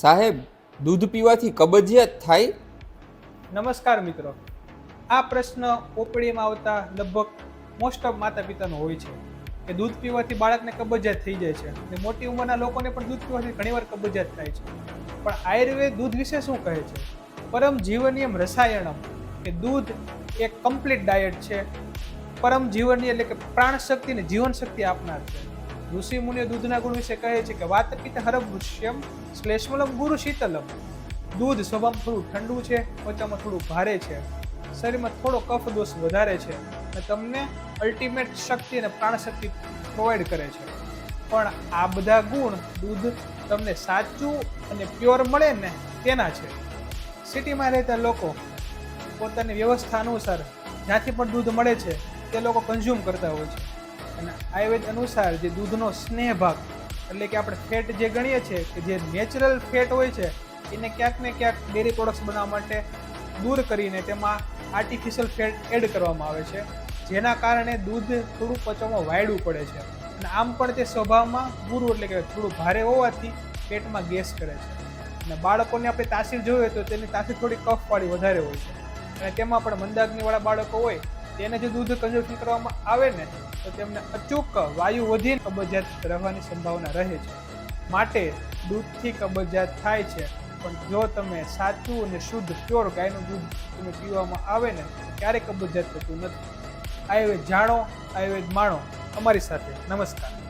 સાહેબ, દૂધ પીવાથી કબજિયાત થાય? નમસ્કાર મિત્રો. આ પ્રશ્ન ઓપડીમાં આવતા લગભગ મોસ્ટ ઓફ માતા પિતાનો હોય છે કે દૂધ પીવાથી બાળકને કબજિયાત થઈ જાય છે અને મોટી ઉંમરના લોકોને પણ દૂધ પીવાથી ઘણીવાર કબજિયાત થાય છે. પણ આયુર્વેદ દૂધ વિશે શું કહે છે? પરમ જીવનિયમ રસાયણમ કે દૂધ એક કમ્પ્લીટ ડાયટ છે. પરમ જીવનની એટલે કે પ્રાણ શક્તિ ને જીવન શક્તિ આપનાર છે. ઋષિ મુનિઓ દૂધના ગુણ વિશે કહે છે કે વાત પિત હરમ વૃષ્યમ, શ્લેષ્મલમ ગુરુ શીતલમ. દૂધ સ્વભાવ થોડું ઠંડુ છે ત્વચામાં થોડું ભારે છે. શરીરમાં થોડો કફ દોષ વધારે છે અને તમને અલ્ટિમેટ શક્તિ અને પ્રાણશક્તિ પ્રોવાઈડ કરે છે. પણ આ બધા ગુણ દૂધ તમને સાચું અને પ્યોર મળે ને તેના છે. સિટીમાં રહેતા લોકો પોતાની વ્યવસ્થા અનુસાર જ્યાંથી પણ દૂધ મળે છે, તે લોકો કન્ઝ્યુમ કરતા હોય છે. અને આયુર્વેદ અનુસાર જે દૂધનો સ્નેહ ભાગ, એટલે કે આપણે ફેટ જે ગણીએ છીએ, કે જે નેચરલ ફેટ હોય છે, એને ક્યાંક ને ક્યાંક ડેરી પ્રોડક્ટ્સ બનાવવા માટે દૂર કરીને તેમાં આર્ટિફિશિયલ ફેટ એડ કરવામાં આવે છે, જેના કારણે દૂધ થોડું પચવામાં વાયડું પડે છે. અને આમ પણ તે સ્વભાવમાં ગુરુ એટલે કે થોડું ભારે હોવાથી પેટમાં ગેસ કરે છે. અને બાળકોને આપણે તાસીર જોઈએ તો તેની તાસીર થોડી કફવાળી વધારે હોય છે. અને તેમાં પણ મંદાગ્નિવાળા બાળકો હોય તેને જો દૂધ કન્ઝમ્પશન કરવામાં આવે ને, તો તેમને અચૂક વાયુ વધીને કબજિયાત રહેવાની સંભાવના રહે છે. માટે દૂધથી કબજિયાત થાય છે. પણ જો તમે સાચું અને શુદ્ધ પ્યોર ગાયનું દૂધ તમે પીવામાં આવે ને, તો ક્યારેય કબજિયાત થતું નથી. આયુર્વેદ જાણો, આયુર્વેદ માણો. અમારી સાથે નમસ્કાર.